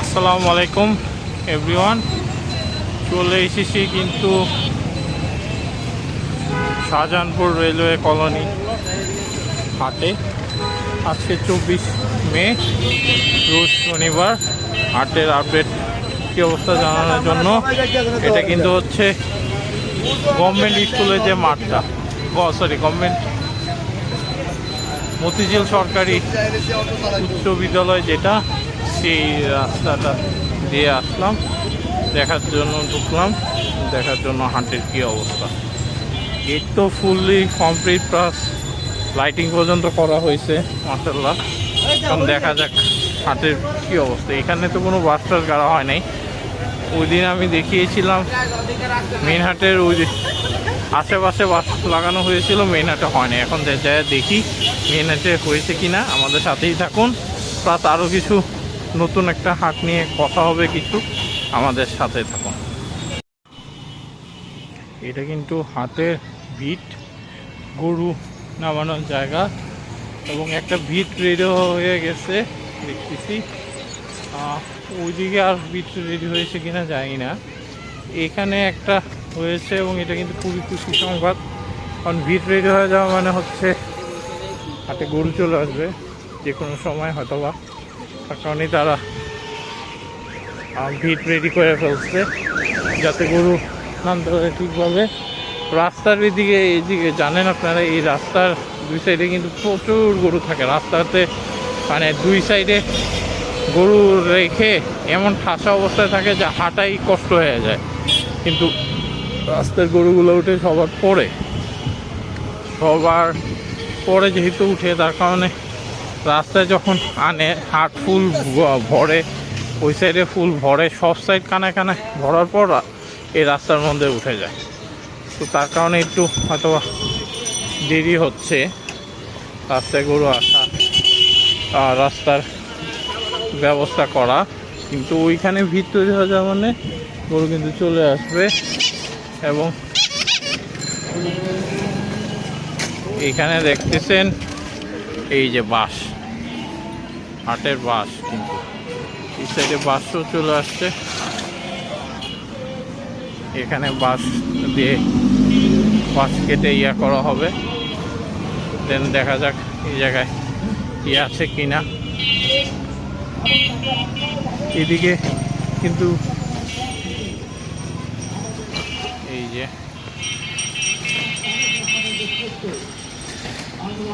আসসালামু আলাইকুম এভরিওয়ান চলে এসেছি কিন্তু শাহজাহানপুর রেলওয়ে কলোনি হাটে। আজকে চব্বিশ মে, রোজ শনিবার। হাটের আপডেট কী অবস্থা জানানোর জন্য? এটা কিন্তু হচ্ছে গভর্নমেন্ট স্কুলের যে মাঠটা। সরি গভর্নমেন্ট মতিঝিল সরকারি উচ্চ বিদ্যালয় যেটা সেই রাস্তাটা দিয়ে আসলাম। দেখার জন্য ঢুকলাম। দেখার জন্য হাটের কী অবস্থা। গেট তো ফুললি কমপ্লিট প্লাস লাইটিং পর্যন্ত করা হয়েছে মাসাল্লাহ এখন দেখা যাক হাটের কী অবস্থা। এখানে তো কোনো বাস টাস গাড়া হয় নাই। ওই দিন আমি দেখিয়েছিলাম মেন হাটের ওই আশেপাশে বাস লাগানো হয়েছিল মেন হাটে হয়নি এখন যে দেখি মেন হাটে হয়েছে কি না আমাদের সাথেই থাকুন। প্লাস আরও কিছু নতুন একটা হাট নিয়ে কথা হবে কিছু আমাদের সাথে থাকুন। এটা কিন্তু হাতের ভিট, গরু নামানোর জায়গা এবং একটা ভিট রেডি হয়ে গেছে, দেখতেছি। ওইদিকে আর ভিট রেডি হয়েছে কিনা জানি না। এখানে একটা হয়েছে এবং এটা কিন্তু খুবই খুশি সংবাদ। কারণ ভিট রেডি হয়ে যাওয়া মানে হচ্ছে হাতে গরু চলে আসবে যে কোনো সময় হয়তো বা তার কারণেই তারা ভিট রেডি করে ফেলছে, যাতে গরু নামতে পারে ঠিকভাবে রাস্তার এদিকে এইদিকে জানেন আপনারা, এই রাস্তার দুই সাইডে কিন্তু প্রচুর গরু থাকে। রাস্তাতে মানে দুই সাইডে গরু রেখে এমন ঠাসা অবস্থায় থাকে যে হাঁটাই কষ্ট হয়ে যায়। কিন্তু রাস্তার গরুগুলো উঠে সবার পরে সবার পরে যেহেতু উঠে, তার কারণে রাস্তায় যখন আনে, হাট ফুল ভরে, ওই সাইডে ফুল ভরে, সব সাইড কানায় কানায় ভরার পর এই রাস্তার মধ্যে উঠে যায়। তো তার কারণে একটু হয়তো দেরি হচ্ছে রাস্তায় গরু আসা আর রাস্তার ব্যবস্থা করা। কিন্তু ওইখানে ভিড় তৈরি হয়ে যাওয়া মানে গরু কিন্তু চলে আসবে এবং এইখানে দেখতেছেন এই যে বাস হাটের বাস কিন্তু। এই সাইডে বাসও চলে আসছে। এখানে বাস দিয়ে বাস কেটে ইয়া করা হবে। দেন দেখা যাক এই জায়গায় কি আছে কি না এদিকে কিন্তু এই যে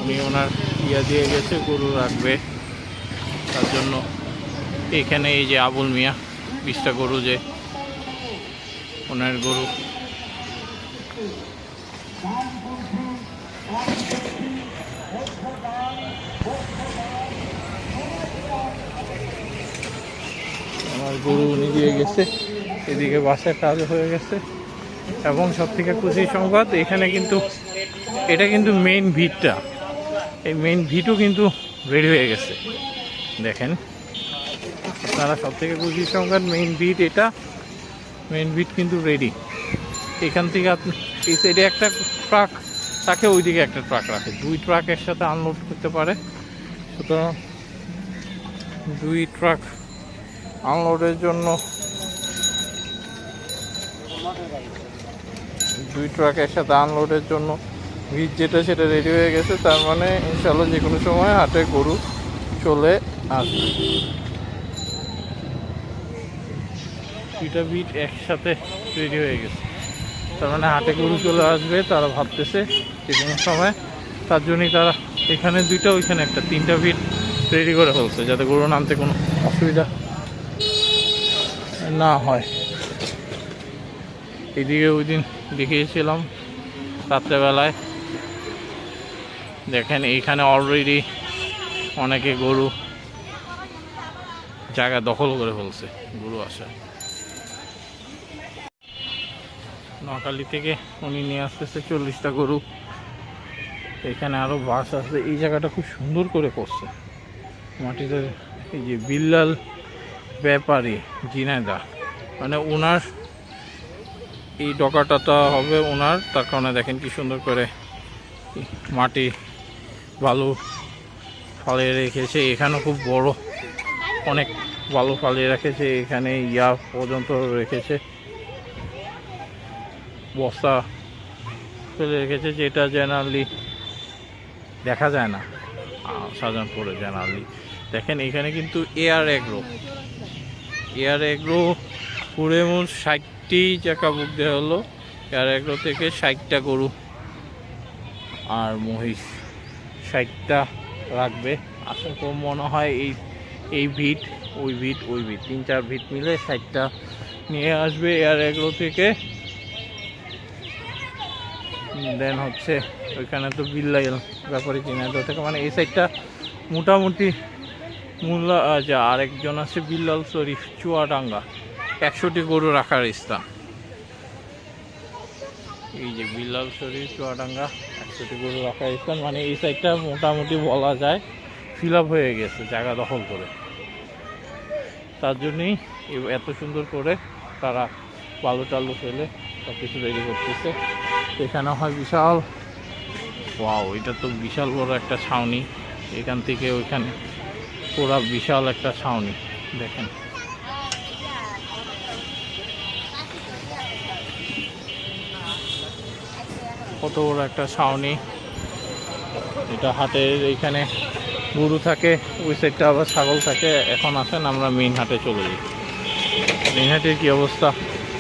উনি ওনার ইয়া দিয়ে গেছে, গরু রাখবে। তার জন্য এখানে এই যে আবুল মিয়া, বিশটা গরু যে ওনার গরু। আমার গরু উনি দিয়ে গেছে, এদিকে বাসের কাজ হয়ে গেছে। এবং সব থেকে খুশি সংবাদ, এখানে কিন্তু এটা কিন্তু মেইন ভিটটা এই মেইন ভিটও কিন্তু রেডি হয়ে গেছে। দেখেন। আপনারা সব থেকে খুশি সংবাদ মেইন ভিট এটা। মেইন ভিট কিন্তু রেডি এখান থেকে আপনি এই সাইডে একটা ট্রাক তাকে ওইদিকে একটা ট্রাক রাখে। দুই ট্রাক একসাথে আনলোড করতে পারে। সুতরাং দুই ট্রাক আনলোডের জন্য দুই ট্রাক একসাথে আনলোডের জন্য ভিড় যেটা সেটা রেডি হয়ে গেছে। তার মানে ইনশাল্লাহ যে কোনো সময় হাটে গরু চলে দুইটা বিট একসাথে রেডি হয়ে গেছে। তার মানে হাটে গরু চলে আসবে, তারা ভাবতেছে কোনো সময়। তার জন্যই তারা এখানে দুইটা, ওইখানে একটা। তিনটা বিট রেডি করে ফেলছে, যাতে গরু নামতে কোনো অসুবিধা না হয়। এদিকে ওই দিন দেখিয়েছিলাম রাত্রেবেলায়। দেখেন, এইখানে অলরেডি অনেকে গরু জায়গা দখল করে ফেলছে, গরু আসা। নোয়াখালী থেকে উনি নিয়ে আসতেছে চল্লিশটা গরু। এখানে আরও বাস আছে, এই জায়গাটা খুব সুন্দর করে করছে। মাটিতে এই যে বিল্লাল ব্যাপারী জিনাদা মানে ওনার এই ডকাটাটা হবে ওনার তার কারণে দেখেন কি সুন্দর করে মাটি বালু ফলে রেখেছে। এখানেও খুব বড়, অনেক বালু ফালিয়ে রেখেছে, এখানে ইয়া পর্যন্ত রেখেছে। বস্তা ফেলে রেখেছে, যেটা জেনারেলি দেখা যায় না। শাহজাহানপুরে জেনারেলি। দেখেন, এখানে কিন্তু এয়ার এগ্রো। এয়ার এগ্রো পুরে মোট ষাটটি চাকা বুক দেওয়া হলো। এয়ার এগ্রো থেকে ষাটটা গরু আর মহিষ ষাটটা রাখবে। আশা করি মনে হয় এই এই ভিট ওই ভিট ওই ভিট, তিন চার ভিট মিলে ষাটটা নিয়ে আসবে এয়ার এগ্রো থেকে। দেন হচ্ছে ওইখানে তো বিল্লা ব্যাপারে কিনে তো থেকে মানে এই সাইডটা মোটামুটি মূল্য যে আরেকজন আছে বিল্লাল শরীফ চুয়াডাঙ্গা। একশোটি গরু রাখার স্থান। এই যে বিল্লাল শরীফ চুয়াডাঙ্গা, একশোটি গরু রাখার স্থান। মানে এই সাইডটা মোটামুটি বলা যায় ফিল হয়ে গেছে, জায়গা দখল করে। তার জন্যই এত সুন্দর করে তারা বালু টালু ফেলে সব কিছু রেডি করতেছে। এখানে হয় বিশাল ওয়াও, এটা তো বিশাল বড় একটা ছাউনি। এখান থেকে ওইখানে পুরা বিশাল একটা ছাউনি, দেখেন। কত বড় একটা ছাউনি। এটা হাটের এইখানে গরু থাকে, ওই সাইডটা আবার ছাগল থাকে, এখন আসেন আমরা মেইন হাটে চলে যাই। মেইন হাটের কি অবস্থা?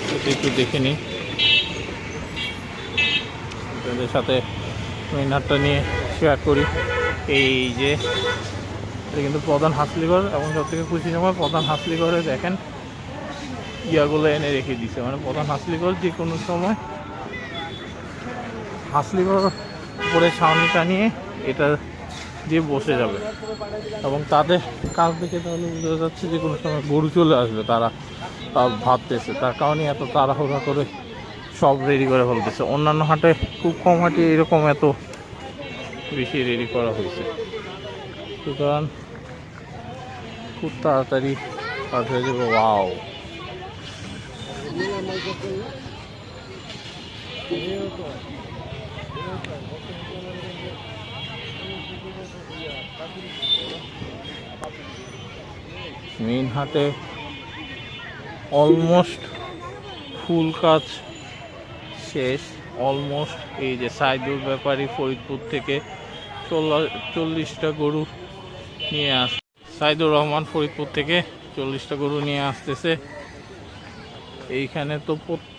সেটা একটু দেখে নিই। আপনাদের সাথে মেইন হাটটা নিয়ে শেয়ার করি। এই যে, এটা কিন্তু প্রধান হাসলিগড় এবং সব থেকে খুশি সময় প্রধান হাসলিগড়ে দেখেন, ইয়াগুলো এনে রেখে দিছে। মানে প্রধান হাসলিগড় যে কোনো সময় হাসলিগড় উপরে ছাউনিটা নিয়ে এটা দিয়ে বসে যাবে। এবং তাদের কাজ দেখে তাহলে বোঝা যাচ্ছে যে কোনো সময় গরু চলে আসবে, তারা ভাবতেছে। তার কারণে এত তাড়াহুড়া করে সব রেডি করে ফেলতেছে। অন্যান্য হাটে খুব কম হাটে এরকম এত বেশি রেডি করা হয়েছে। সুতরাং খুব তাড়াতাড়ি কাজ হয়ে যাবে। ওয়াও মেইন হাটে অলমোস্ট ফুল কাজ শেষ, অলমোস্ট এই যে সাইদুর ব্যাপারী ফরিদপুর থেকে চল্লা- চল্লিশটা গরু নিয়ে আস সাইদুর রহমান ফরিদপুর থেকে চল্লিশটা গরু নিয়ে আসতেছে। এইখানে তো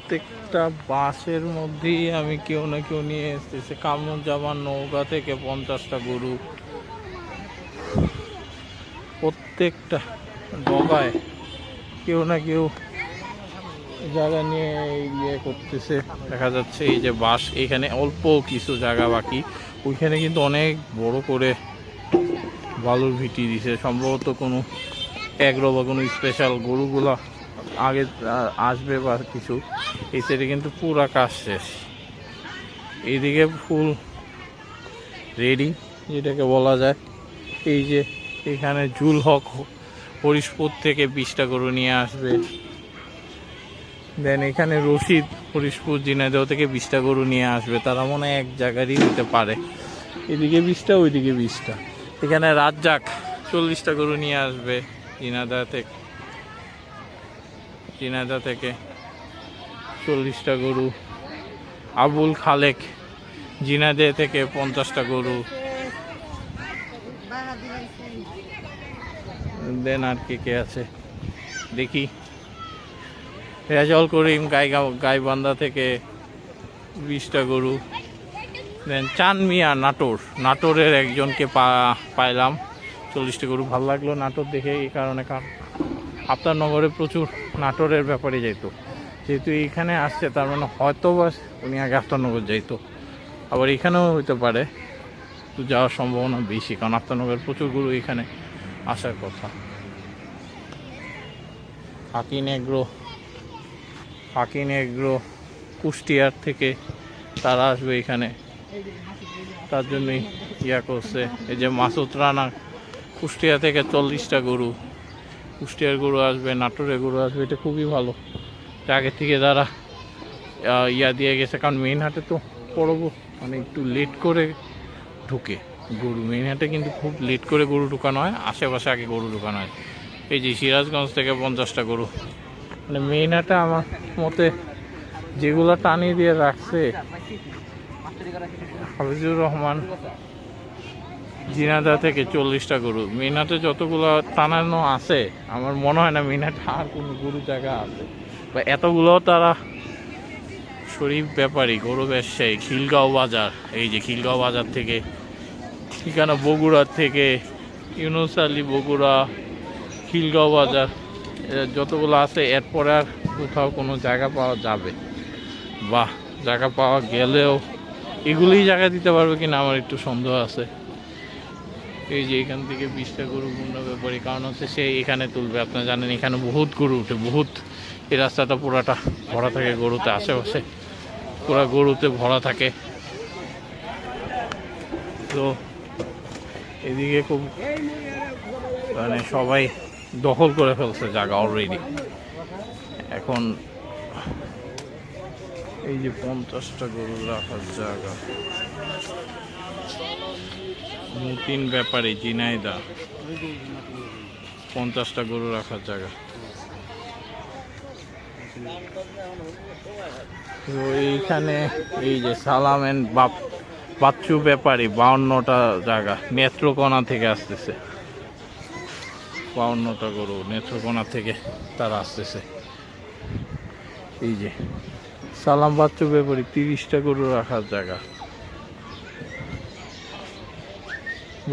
প্রত্যেকটা বাসের মধ্যেই আমি কেউ না কেউ নিয়ে এসতেছে কামরুজ্জামান নৌকা থেকে পঞ্চাশটা গরু। প্রত্যেকটা ডগায় কেউ না কেউ জায়গা নিয়ে ইয়ে করতেছে। দেখা যাচ্ছে এই যে বাস, এখানে অল্প কিছু জায়গা বাকি। ওইখানে কিন্তু অনেক বড় করে বালুর ভিটি দিছে। সম্ভবত কোনো এগ্রো বা কোনো স্পেশাল গরুগুলো আগে আসবে বা কিছু, এই সাইডে কিন্তু পুরা কাজ শেষ। এইদিকে ফুল রেডি যেটাকে বলা যায়। এই যে এখানে জুল হক হরিশপুর থেকে বিশটা গরু নিয়ে আসবে। দেন এখানে রশিদ হরিশপুর জিনাইদহ থেকে বিশটা গরু নিয়ে আসবে। তারা মনে হয় এক জায়গারই হতে পারে। এদিকে বিশটা, ওইদিকে বিশটা। এখানে রাজ্জাক চল্লিশটা গরু নিয়ে আসবে জিনাদা থেকে। জিনাদা থেকে চল্লিশটা গরু, আবুল খালেক জিনাদে থেকে পঞ্চাশটা গরু। দেন আর কে কে আছে। দেখি। রেজাউল করিম গাই গাইবান্ধা থেকে বিশটা গরু। দেন চান মিয়া নাটোর। নাটোরের একজনকে পা, পাইলাম। চল্লিশটা গরু। ভালো লাগল নাটোর দেখে এই কারণে। কারণ আপনার নগরে প্রচুর নাটোরের ব্যাপারে যাইতো। যেহেতু এইখানে আসছে, তার মানে হয়তো বা উনি আগে আফতারনগর যাইতো। আবার এখানেও হইতে পারে, তো যাওয়ার সম্ভাবনা বেশি, কারণ আফতারনগর প্রচুর গুরু এখানে আসার কথা। হাকিন এগ্রো কুষ্টিয়ার থেকে তারা আসবে এখানে। তার জন্যই ইয়া করছে, এই যে মাসুদ রানা, কুষ্টিয়া থেকে চল্লিশটা গরু কুষ্টিয়ার গরু আসবে, নাটোরের গরু আসবে, এটা খুবই ভালো। আগে থেকে যারা ইয়া দিয়ে গেছে, কারণ মেইন হাটে তো পড়ব মানে একটু লেট করে ঢুকে। গরু মেইন হাটে কিন্তু খুব লেট করে গরু ঢুকানো হয়, আশেপাশে আগে গরু ঢুকানো হয়। এই যে সিরাজগঞ্জ থেকে পঞ্চাশটা গরু। মানে মেইন হাটে আমার মতে যেগুলো টানিয়ে দিয়ে রাখছে, হাফিজুর রহমান জিনাদা থেকে চল্লিশটা গরু। মিনাতে যতগুলো টানানো আছে, আমার মনে হয় না মিনাতে আর কোনো গরু জায়গা আছে। বা এতগুলো তারা শরীফ ব্যাপারী, গরু ব্যবসায়ী, খিলগাঁও বাজার, এই যে খিলগাঁও বাজার থেকে, ঠিকানা বগুড়ার থেকে, ইউনুস আলী বগুড়া, খিলগাঁও বাজার যতগুলো আছে, এরপরে আর কোথাও কোনো জায়গা পাওয়া যাবে। বা জায়গা পাওয়া গেলেও এগুলোই জায়গা দিতে পারবে কিনা আমার একটু সন্দেহ আছে। এই যে এখান থেকে বিশটা গরু পূর্ণ ব্যাপারী, কারণ হচ্ছে সে এখানে তুলবে। আপনারা জানেন, এখানে বহুত গরু উঠে, বহুত। এই রাস্তাটা পুরাটা ভরা থাকে গরুতে, আশেপাশে পুরা গরুতে ভরা থাকে। তো এদিকে খুব মানে সবাই দখল করে ফেলছে জায়গা অলরেডি এখন এই যে পঞ্চাশটা গরু রাখার জায়গা। মতিন ব্যাপারী জিনাইদা পঞ্চাশটা গরু রাখার জায়গা। তো এইখানে এই যে সালাম এন্ড বাপ বাচ্চু ব্যাপারী, বাউন্নটা জায়গা। নেত্রকোনা থেকে আসতেছে। বাউন্নটা গরু নেত্রকোনা থেকে তারা আসতেছে। এই যে সালাম বাচ্চু ব্যাপারী, তিরিশটা গরু রাখার জায়গা।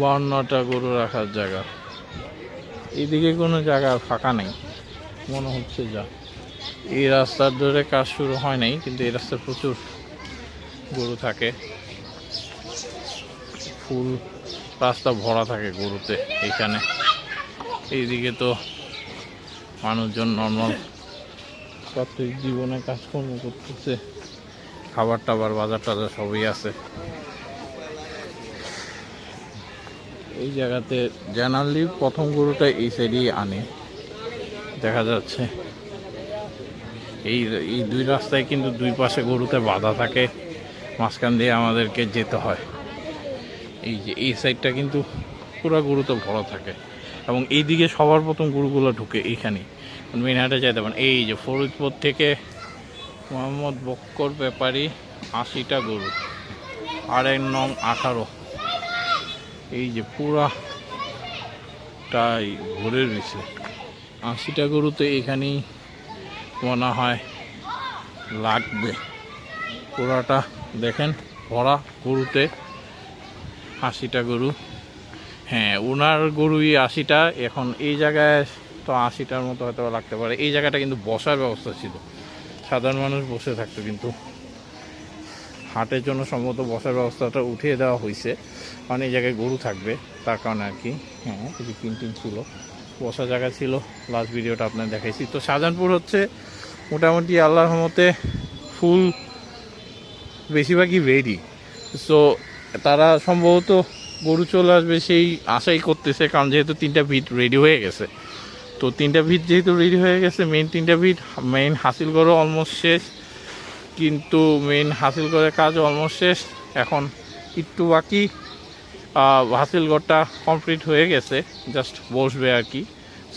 বাউন্নটা গরু রাখার জায়গা। এদিকে কোনো জায়গা ফাঁকা নেই, মনে হচ্ছে যা। এই রাস্তার ধরে কাজ শুরু হয় নাই, কিন্তু এই রাস্তায় প্রচুর গরু থাকে। ফুল, রাস্তা ভরা থাকে গরুতে এখানে। এইদিকে তো মানুষজন নর্মাল প্রত্যেক জীবনে কাজকর্ম করতেছে। খাবার টাবার বাজার টাজার সবই আছে। এই জায়গাতে জেনারেলি প্রথম গরুটা এই সাইডেই আনে। দেখা যাচ্ছে। এই এই দুই রাস্তায় কিন্তু দুই পাশে গরুতে বাধা থাকে। মাঝখান দিয়ে আমাদেরকে যেতে হয়। এই যে এই সাইডটা কিন্তু পুরো গরুতে ভরা থাকে। এবং এইদিকে সবার প্রথম গরুগুলো ঢুকে এইখানে মেনহাটে যেতে পারেন এই যে ফরিদপুর থেকে মোহাম্মদ বক্কর ব্যাপারী আশিটা গরু। আর এক নং আঠারো। এই যে পুরাটাই ভরে রয়েছে। আশিটা গরু তো এখানেই মনে হয়, লাগবে। পুরাটা দেখেন, ভরা গরুতে আশিটা গরু। হ্যাঁ ওনার গরুই আশিটা, এখন এই জায়গায় তো আশিটার মতো হয়তো লাগতে পারে। এই জায়গাটা কিন্তু বসার ব্যবস্থা ছিল। সাধারণ মানুষ বসে থাকতো কিন্তু। হাটের জন্য সম্ভবত বসার ব্যবস্থাটা উঠিয়ে দেওয়া হয়েছে। কারণ এই জায়গায় গরু থাকবে, তার কারণে আর কি। হ্যাঁ কিছু কিনটিন ছিল, বসার জায়গা ছিল। লাস্ট ভিডিওটা আপনার দেখাইছি। তো শাহজাহানপুর হচ্ছে মোটামুটি আল্লাহর মতে ফুল বেশিরভাগই রেডি সো তারা সম্ভবত গরু চলে আসবে সেই আশাই করতেছে, কারণ যেহেতু তিনটা ভিট রেডি হয়ে গেছে। তো তিনটা ভিট যেহেতু রেডি হয়ে গেছে মেইন তিনটা ভিট মেইন হাসিল করো অলমোস্ট শেষ। কিন্তু মেইন হাসিল করে কাজ অলমোস্ট শেষ। এখন একটু বাকি। হাসিল ঘরটা কমপ্লিট হয়ে গেছে জাস্ট বসবে আর কি।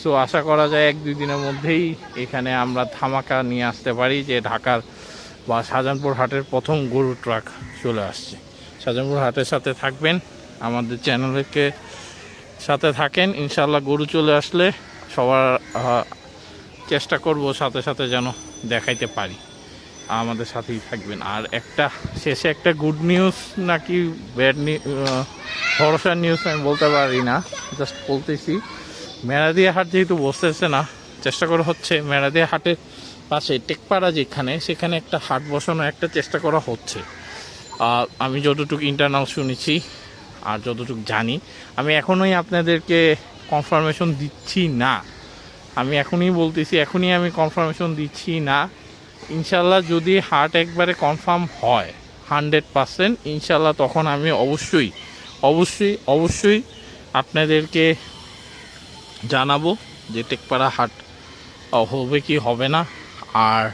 সো আশা করা যায় এক দুই দিনের মধ্যেই এখানে আমরা ধামাকা নিয়ে আসতে পারি যে ঢাকার বা শাহজাহানপুর হাটের প্রথম গরু ট্রাক চলে আসছে। শাহজাহানপুর হাটের সাথে থাকবেন, আমাদের চ্যানেলকে সাথে থাকেন। ইনশাল্লাহ গরু চলে আসলে সবার চেষ্টা করব সাথে সাথে যেন দেখাইতে পারি। আমাদের সাথেই থাকবেন। আর একটা, শেষে একটা গুড নিউজ নাকি ব্যাড নিউজ ভরসার নিউজ আমি বলতে পারি না জাস্ট বলতেছি। মেরাদিয়া হাট যেহেতু বসতেছে না, চেষ্টা করা হচ্ছে মেরাদিয়া হাটের পাশে টেকপাড়া যেখানে, সেখানে একটা হাট বসানো একটা চেষ্টা করা হচ্ছে। আমি যতটুকু ইন্টারনাল শুনেছি আর যতটুকু জানি, আমি এখনোই আপনাদেরকে কনফার্মেশন দিচ্ছি না। আমি এখনই বলতেছি, এখনই আমি কনফার্মেশন দিচ্ছি না। ইনশাল্লাহ যদি হার্ট একবারে কনফার্ম হয় হান্ড্রেড পারসেন্ট ইনশাল্লাহ তখন আমি অবশ্যই অবশ্যই অবশ্যই আপনাদেরকে জানাব যে টেকপাড়া হাট হবে কি হবে না। আর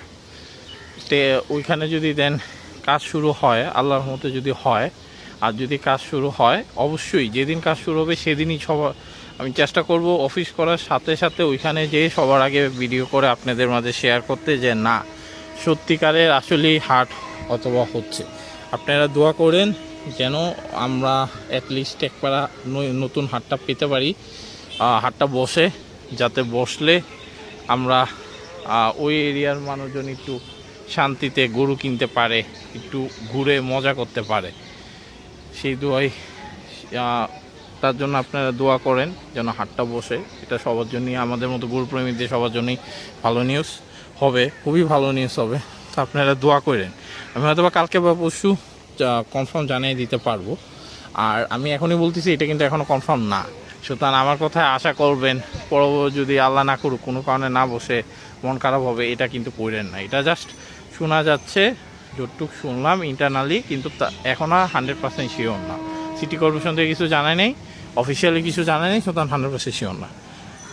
ওইখানে যদি দেন কাজ শুরু হয়, আল্লাহর মতো যদি হয়, আর যদি কাজ শুরু হয়, অবশ্যই যেদিন কাজ শুরু হবে সেদিনই সবার আমি চেষ্টা করব অফিস করার সাথে সাথে ওইখানে যেয়ে সবার আগে ভিডিও করে আপনাদের মাঝে শেয়ার করতে যে না সত্যিকারের আসলেই হাট অথবা হচ্ছে। আপনারা দোয়া করেন যেন আমরা অ্যাটলিস্ট একবার নতুন হাটটা পেতে পারি। হাটটা বসে, যাতে বসলে আমরা ওই এরিয়ার মানুষজন একটু শান্তিতে গরু কিনতে পারে, একটু ঘুরে মজা করতে পারে। সেই দোয়াই তার জন্য আপনারা দোয়া করেন যেন হাটটা বসে। এটা সবার জন্যই, আমাদের মতো গরুপ্রেমীদের সবার জন্যই ভালো নিউজ হবে, খুবই ভালো নিউজ হবে। তো আপনারা দোয়া করেন। আমি হয়তো বা কালকে বা পরশু কনফার্ম জানিয়ে দিতে পারব। আর আমি এখনই বলতেছি, এটা কিন্তু এখনও কনফার্ম না। সুতরাং আমার কথায় আশা করবেন, পরবর্তী যদি আল্লাহ না করুক, কোনো কারণে না বসে মন খারাপ হবে, এটা কিন্তু করেন না। এটা জাস্ট শোনা যাচ্ছে, যতটুক শুনলাম ইন্টারনালি কিন্তু এখন আর হান্ড্রেড পার্সেন্ট শিওর না। সিটি কর্পোরেশন থেকে কিছু জানায় নেই অফিসিয়ালি কিছু জানায় নেই, সুতরাং হান্ড্রেড পার্সেন্ট শিওর না।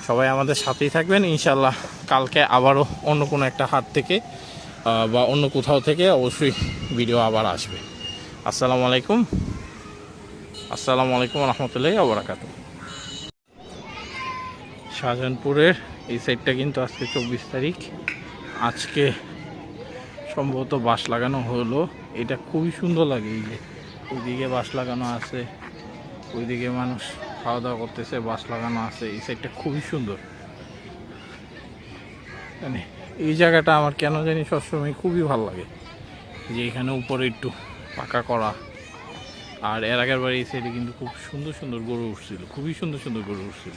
সবাই আমাদের সাথেই থাকবেন। ইনশাল্লাহ কালকে আবারও অন্য কোনো একটা হাট থেকে বা অন্য কোথাও থেকে অবশ্যই ভিডিও আবার আসবে। আসসালামু আলাইকুম। আসসালামু আলাইকুম রহমতুল্লাহ আবরাকাত শাহজাহানপুরের এই সাইডটা কিন্তু আজকে চব্বিশ তারিখ। আজকে সম্ভবত বাঁশ লাগানো হলো। এটা খুবই সুন্দর লাগে এই যে। ওইদিকে বাঁশ লাগানো আছে, ওইদিকে মানুষ খাওয়া দাওয়া করতেছে, বাস লাগানো আছে, এই সাইডটা খুবই সুন্দর। মানে এই জায়গাটা আমার কেন জানি সবসময় খুবই ভালো লাগে। যে এখানে উপরে একটু পাকা করা। আর এর আগের বাড়ি এই সাইডে কিন্তু খুব সুন্দর সুন্দর গরু উঠছিল, খুবই সুন্দর সুন্দর গরু উঠছিল।